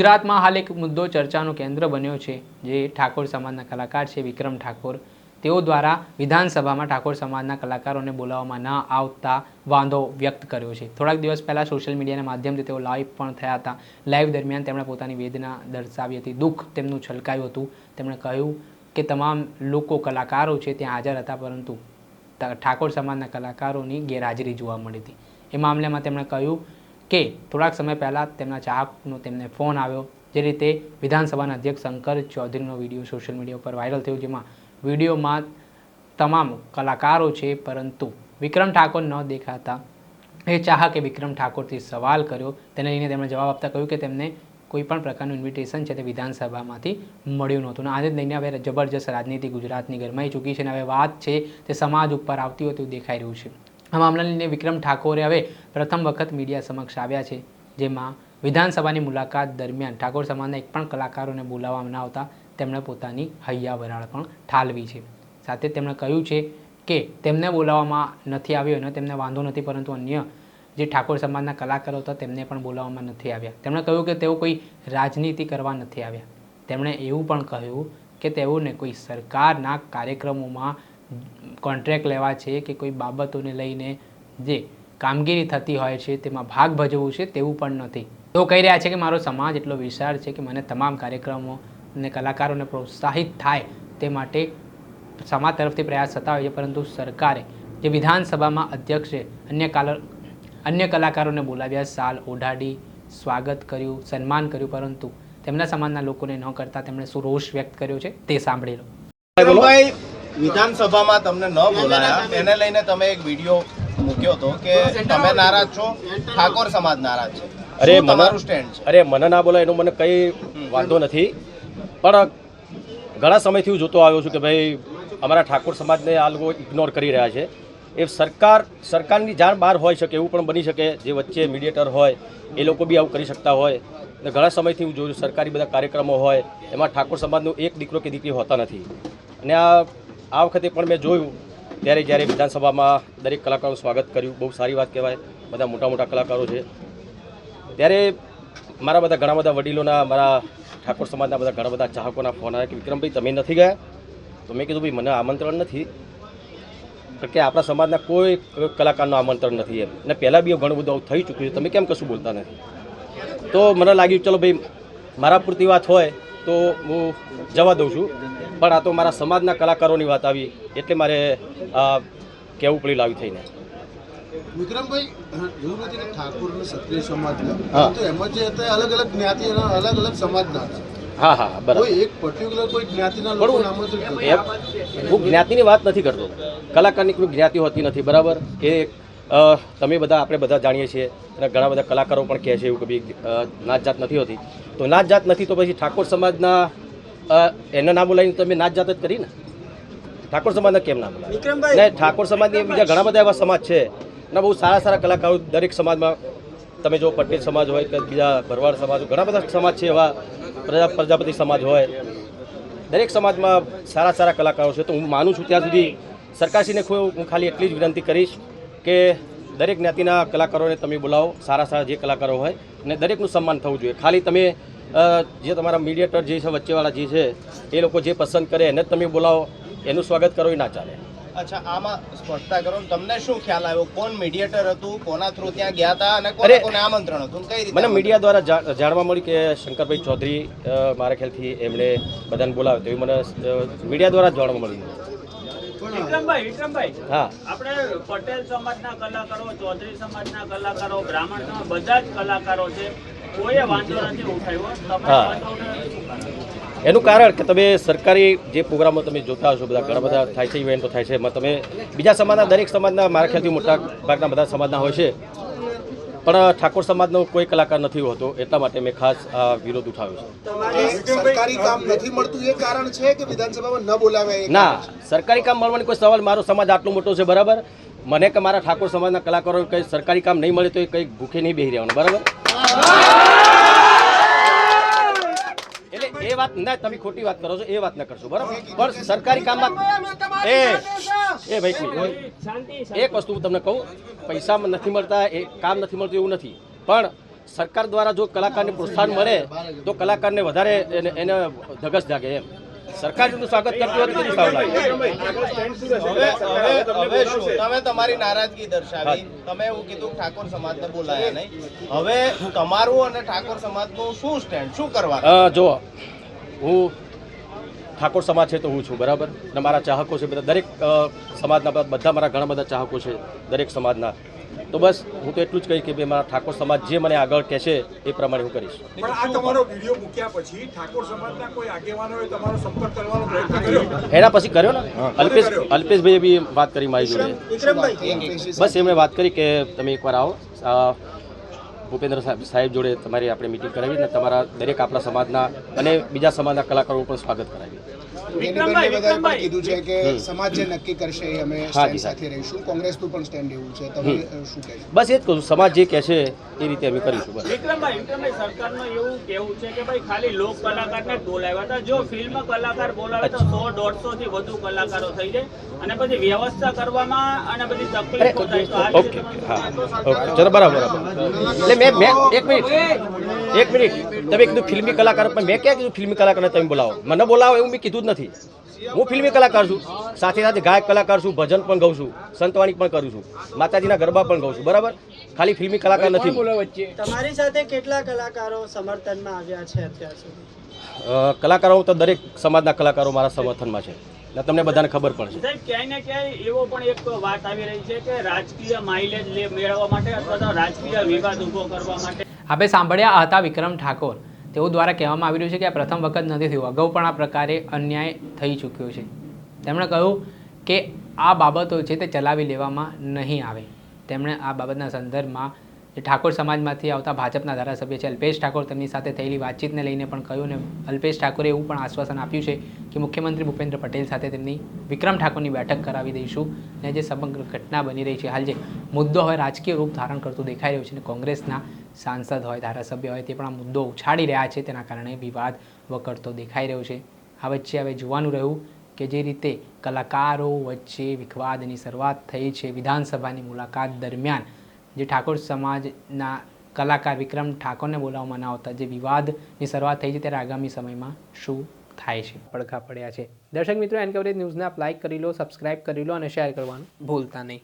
ગુજરાતમાં હાલ એક મુદ્દો ચર્ચાનું કેન્દ્ર બન્યો છે, જે ઠાકોર સમાજના કલાકાર છે વિક્રમ ઠાકોર. તેઓ દ્વારા વિધાનસભામાં ઠાકોર સમાજના કલાકારોને બોલાવવામાં ન આવતા વાંધો વ્યક્ત કર્યો છે. થોડાક દિવસ પહેલાં સોશિયલ મીડિયાના માધ્યમથી તેઓ લાઈવ પણ થયા હતા. લાઈવ દરમિયાન તેમણે પોતાની વેદના દર્શાવી હતી. દુઃખ તેમનું છલકાયું હતું. તેમણે કહ્યું કે તમામ લોકો કલાકારો છે, ત્યાં હાજર હતા, પરંતુ ઠાકોર સમાજના કલાકારોની ગેરહાજરી જોવા મળી હતી. એ મામલામાં તેમણે કહ્યું કે થોડાક સમય પહેલાં તેમના ચાહકનો તેમને ફોન આવ્યો, જે રીતે વિધાનસભાના અધ્યક્ષ શંકર ચૌધરીનો વીડિયો સોશિયલ મીડિયા ઉપર વાયરલ થયો, જેમાં વિડીયોમાં તમામ કલાકારો છે, પરંતુ વિક્રમ ઠાકોર ન દેખાતા. એ ચાહકે વિક્રમ ઠાકોરથી સવાલ કર્યો. તેને લઈને તેમણે જવાબ આપતા કહ્યું કે તેમને કોઈ પણ પ્રકારનું ઇન્વિટેશન છે તે વિધાનસભામાંથી મળ્યું નહોતું. અને આને લઈને હવે જબરજસ્ત રાજનીતિ ગુજરાતની ગરમાઈ ચૂકી છે અને હવે વાત છે તે સમાજ ઉપર આવતી હોય તેવું દેખાઈ રહ્યું છે. આ મામલાને લઈને વિક્રમ ઠાકોરે હવે પ્રથમ વખત મીડિયા સમક્ષ આવ્યા છે, જેમાં વિધાનસભાની મુલાકાત દરમિયાન ઠાકોર સમાજના એક પણ કલાકારોને બોલાવવામાં ન આવતા તેમણે પોતાની હૈયા વરાળ પણ ઠાલવી છે. સાથે તેમણે કહ્યું છે કે તેમને બોલાવવામાં નથી આવ્યો અને તેમને વાંધો નથી, પરંતુ અન્ય જે ઠાકોર સમાજના કલાકારો હતા તેમને પણ બોલાવવામાં નથી આવ્યા. તેમણે કહ્યું કે તેઓ કોઈ રાજનીતિ કરવા નથી આવ્યા. તેમણે એવું પણ કહ્યું કે તેઓને કોઈ સરકારના કાર્યક્રમોમાં કોન્ટ્રાક્ટ લેવા છે કે કોઈ બાબતોને લઈને જે કામગીરી થતી હોય છે તેમાં ભાગ ભજવવું છે તેવું પણ નથી. તો કહી રહ્યા છે કે મારો સમાજ એટલો વિશાળ છે કે મને તમામ કાર્યક્રમો અને કલાકારોને પ્રોત્સાહિત થાય તે માટે સમાજ તરફથી પ્રયાસ થતા હોય છે પરંતુ સરકારે જે વિધાનસભામાં અધ્યક્ષે અન્ય કાલ અન્ય કલાકારોને બોલાવ્યા સાલ ઓઢાડી સ્વાગત કર્યું સન્માન કર્યું પરંતુ તેમના સમાજના લોકોને ન કરતા તેમણે શું રોષ વ્યક્ત કર્યો છે તે સાંભળી લો. વિધાનસભામાં તમને ન બોલાયા. એને લઈને તમે એક વીડિયો મૂક્યો હતો કે તમે નારાજ છો. ઠાકોર સમાજ નારાજ છે. અરે મારું તમારું સ્ટેન્ડ છે? અરે મને ના બોલાય એનો મને કંઈ વાંધો નથી. પણ ઘણા સમયથી હું જોતો આવ્યો છું કે ભાઈ અમારા ઠાકોર સમાજને આ લોકો ઇગ્નોર કરી રહ્યા છે. એ સરકાર સરકારની જાણ બહાર હોઈ શકે એવું પણ બની શકે. જે વચ્ચે મીડિયેટર હોય એ લોકો બી આવું કરી શકતા હોય. અને ઘણા સમયથી હું જોઉં સરકારી બધા કાર્યક્રમો હોય એમાં ઠાકોર સમાજનો એક દીકરો કે દીકરી હોતા નથી. અને આ આ વખતે પણ મેં જોયું, ત્યારે જ્યારે વિધાનસભામાં દરેક કલાકારોનું સ્વાગત કર્યું, બહુ સારી વાત કહેવાય, બધા મોટા મોટા કલાકારો છે. ત્યારે મારા બધા ઘણા બધા વડીલોના, મારા ઠાકોર સમાજના બધા ઘણા બધા ચાહકોના ફોન આવ્યા કે, વિક્રમભાઈ, તમે નથી ગયા? તો મેં કીધું, ભાઈ, મને આમંત્રણ નથી. કારણ કે આપણા સમાજના કોઈ કલાકારનું આમંત્રણ નથી એમ. અને પહેલાં બી ઘણું બધું થઈ ચૂક્યું છે. તમે કેમ કશું બોલતા નથી? તો મને લાગ્યું, ચલો ભાઈ, મારા પૂરતી વાત હોય તો હું જવા દઉં છું. પણ આ તો મારા સમાજના કલાકારોની વાત આવી એટલે મારે આ કહેવું પડ્યું લાવી થઈને. વિક્રમભાઈ એવું નથી કે ઠાકોર ક્ષત્રિય સમાજના. તો એમાં જે હતા અલગ અલગ જ્ઞાતિ અલગ અલગ સમાજના હા હા બરાબર. એક પર્ટિક્યુલર કોઈ જ્ઞાતિના લોકો બરોબર. આમંત્રિત કરતા. એમ હું જ્ઞાતિની વાત નથી કરતો. કલાકારની કોઈ જ્ઞાતિ હોતી નથી બરાબર? એ તમે બધા આપણે બધા જાણીએ છીએ અને ઘણા બધા કલાકારો પણ કહે છે એવું કે નાત જાત નથી હોતી. તો નાત જાત નથી તો પછી ઠાકોર સમાજના એના નામો બોલાવીને તમે નાત જાત જ કરી ને? ઠાકોર સમાજના કેમ નામ બોલાવે ઠાકોર સમાજની બીજા ઘણા બધા એવા સમાજ છે અને બહુ સારા સારા કલાકારો દરેક સમાજમાં. તમે જો પટેલ સમાજ હોય કે બીજા ભરવાડ સમાજ હોય ઘણા બધા સમાજ છે એવા પ્રજા પ્રજાપતિ સમાજ હોય. દરેક સમાજમાં સારા સારા કલાકારો છે. તો હું માનું છું ત્યાં સુધી સરકારશ્રીને હું ખાલી એટલી જ વિનંતી કરીશ કે દરેક જ્ઞાતિના કલાકારોને તમે બોલાવો સારા સારા જે કલાકારો હોય અને દરેકનું સન્માન થવું જોઈએ. ખાલી તમે જે તમારા મીડિયેટર જે છે વચ્ચેવાળા જે છે એ લોકો જે પસંદ કરે એને તમે બોલાવો એનું સ્વાગત કરો એ ના ચાલે. અચ્છા આમાં સ્પષ્ટતા કરો તમને શું ખ્યાલ આવ્યો? કોણ મીડિયેટર હતું કોના થ્રુ ત્યાં ગયા હતા અને કોને કોને આમંત્રણ હતું? કઈ રીતે મને મીડિયા દ્વારા જાણવા મળ્યું કે શંકરભાઈ ચૌધરી મારા ખ્યાલથી એમણે બધાને બોલાવ્યો તો મને મીડિયા દ્વારા જ જાણવા મળ્યું. વિક્રમભાઈ વિક્રમભાઈ હા. આપણે પટેલ સમાજના કલાકારો ચૌધરી સમાજના કલાકારો બ્રાહ્મણ સમાજ બધા જ કલાકારો છે. કોઈએ વાંધો નથી ઉઠાવ્યો. તમે? એનું કારણ કે તમે સરકારી જે પ્રોગ્રામો તમે જોતા હશો બધા ઘણા બધા થાય છે ઇવેન્ટો થાય છે એમાં તમે બીજા સમાજના દરેક સમાજના મારા ખ્યાલથી મોટા ભાગના બધા સમાજના હોય છે. પણ ઠાકોર સમાજનો કોઈ કલાકાર નથી હોતો એટલા માટે મેં ખાસ આ વિરોધ ઉઠાવ્યો છે. સરકારી કામ નથી મળતું કારણ છે કે વિધાનસભામાં ન બોલાવ્યા એ ના સરકારી કામ મળવાનો કોઈ સવાલ મારો સમાજ આટલો મોટો છે બરાબર? મને કે મારા ઠાકોર સમાજના કલાકારો કંઈ સરકારી કામ નહીં મળે તો એ કંઈ ભૂખે નહીં બેહી રહેવાનું બરાબર એટલે એ વાત ના તમે ખોટી વાત કરો છો એ વાત ના કરશો બરાબર? પણ સરકારી કામમાં એ એ ભાઈ એક વસ્તુ હું તમને કહું પૈસા નથી મળતા એ કામ નથી મળતું એવું નથી. પણ સરકાર દ્વારા જો કલાકારને પ્રોત્સાહન મળે તો કલાકારને વધારે એને ધગસ જાગે એમ. સરકાર જેનું સ્વાગત કરતી હોય તો સારું લાગે. હવે શું? તમે તમારી નારાજગી દર્શાવી તમે એવું કીધું ઠાકોર સમાજને બોલાયા નહીં. હવે તમારું અને ઠાકોર સમાજનું શું સ્ટેન્ડ શું કરવા? જો હું ઠાકોર સમાજ છે તો હું છું બરાબર? અને મારા ચાહકો છે બધા દરેક સમાજના બધા- બધા મારા ઘણા બધા ચાહકો છે દરેક સમાજના. તો બસ હું તો એટલું જ કહીશ કે ભાઈ મારા ઠાકોર સમાજ જે મને આગળ કહેશે એ પ્રમાણે હું કરીશ. પણ આ તમારો વીડિયો મૂક્યા પછી ઠાકોર સમાજના કોઈ આગેવાનોએ તમારો સંપર્ક કરવાનો પ્રયત્ન કર્યો? એના પછી કર્યો ને? અલ્પેશ અલ્પેશભાઈએ બી વાત કરી મારી જોડે. બસ એમણે વાત કરી કે તમે એકવાર આવો. ભૂપેન્દ્ર સાહેબ જોડે તમારી આપણે મિટિંગ કરાવી અને તમારા દરેક આપણા સમાજના અને બીજા સમાજના કલાકારો પણ સ્વાગત કરાવી વિક્રમભાઈ વિક્રમભાઈ. કીધું છે કે સમાજ જે નક્કી કરશે એ અમે સ્ટેન્ડ સાથે રહીશું. કોંગ્રેસનું પણ સ્ટેન્ડ એવું છે. તમે શું કહેશો? બસ એ જ કહું સમાજ જે કહેશે એ રીતે અમે કરીશું બસ. વિક્રમભાઈ વિક્રમભાઈ સરકારનું એવું કેવું છે કે ભાઈ ખાલી લોક કલાકારને ને બોલાવ્યા હતા. જો ફિલ્મ કલાકાર બોલાવે તો સો દોઢસો થી વધુ કલાકારો થઈ જાય અને પછી વ્યવસ્થા કરવામાં અને બધી તકલીફ થાય. ઓકે હા. ઓકે. ચલો બરાબર બરાબર. એટલે મેં મેં એક મિનિટ. એક મિનિટ. તમે કીધું ફિલ્મી કલાકાર પણ મેં ક્યાં કીધું ફિલ્મી કલાકારને તમે બોલાવો? મને બોલાવો એવું મેં કીધું જ નથી. હું ફિલ્મી કલાકાર છું સાથે સાથે ગાયક કલાકાર છું ભજન પણ ગાઉં છું સંતવાણી પણ કરું છું માતાજીના ગરબા પણ ગાઉં છું બરાબર? ખાલી ફિલ્મી કલાકાર નથી. તમારી સાથે કેટલા કલાકારો સમર્થનમાં આવ્યા છે અત્યાર સુધી? કલાકારો તો દરેક સમાજના કલાકારો મારા સમર્થનમાં છે. ને તમને બધાને ખબર પણ છે. સાહેબ ક્યાંય ને ક્યાંય એવો પણ એક વાત આવી રહી છે કે રાજકીય માઇલેજ મેળવવા માટે અથવા તો રાજકીય વિવાદ ઊભો કરવા માટે. આપણે સાંભળ્યા હતા વિક્રમ ઠાકોર. તેઓ દ્વારા કહેવામાં આવી રહ્યું છે કે આ પ્રથમ વખત નથી થયું. અગાઉ પણ આ પ્રકારે અન્યાય થઈ ચૂક્યો છે. તેમણે કહ્યું કે આ બાબતો છે તે ચલાવી લેવામાં નહીં આવે. તેમણે આ બાબતના સંદર્ભમાં જે ઠાકોર સમાજમાંથી આવતા ભાજપના ધારાસભ્ય છે અલ્પેશ ઠાકોર તેમની સાથે થયેલી વાતચીતને લઈને પણ કહ્યું ને અલ્પેશ ઠાકોરે એવું પણ આશ્વાસન આપ્યું છે કે મુખ્યમંત્રી ભૂપેન્દ્ર પટેલ સાથે તેમની વિક્રમ ઠાકોરની બેઠક કરાવી દઈશું અને જે સમગ્ર ઘટના બની રહી છે. હાલ જે મુદ્દો હવે રાજકીય રૂપ ધારણ કરતું દેખાઈ રહ્યું છે અને કોંગ્રેસના સાંસદ હોય, ધારાસભ્ય હોય તે પણ આ મુદ્દો ઉછાળી રહ્યા છે તેના કારણે વિવાદ વકરતો દેખાઈ રહ્યો છે. આ વચ્ચે હવે જોવાનું રહ્યું કે જે રીતે કલાકારો વચ્ચે વિખવાદની શરૂઆત થઈ છે વિધાનસભાની મુલાકાત દરમિયાન જે ઠાકોર સમાજના કલાકાર વિક્રમ ઠાકોરને બોલાવવામાં ના આવતા જે વિવાદની શરૂઆત થઈ છે, ત્યારે આગામી સમયમાં શું થાય છે? પડઘા પડ્યા છે. દર્શક મિત્રો, એન કવરેજ ન્યૂઝને આપ લાઇક કરી લો સબસ્ક્રાઇબ કરી લો અને શેર કરવાનું ભૂલતા નહીં.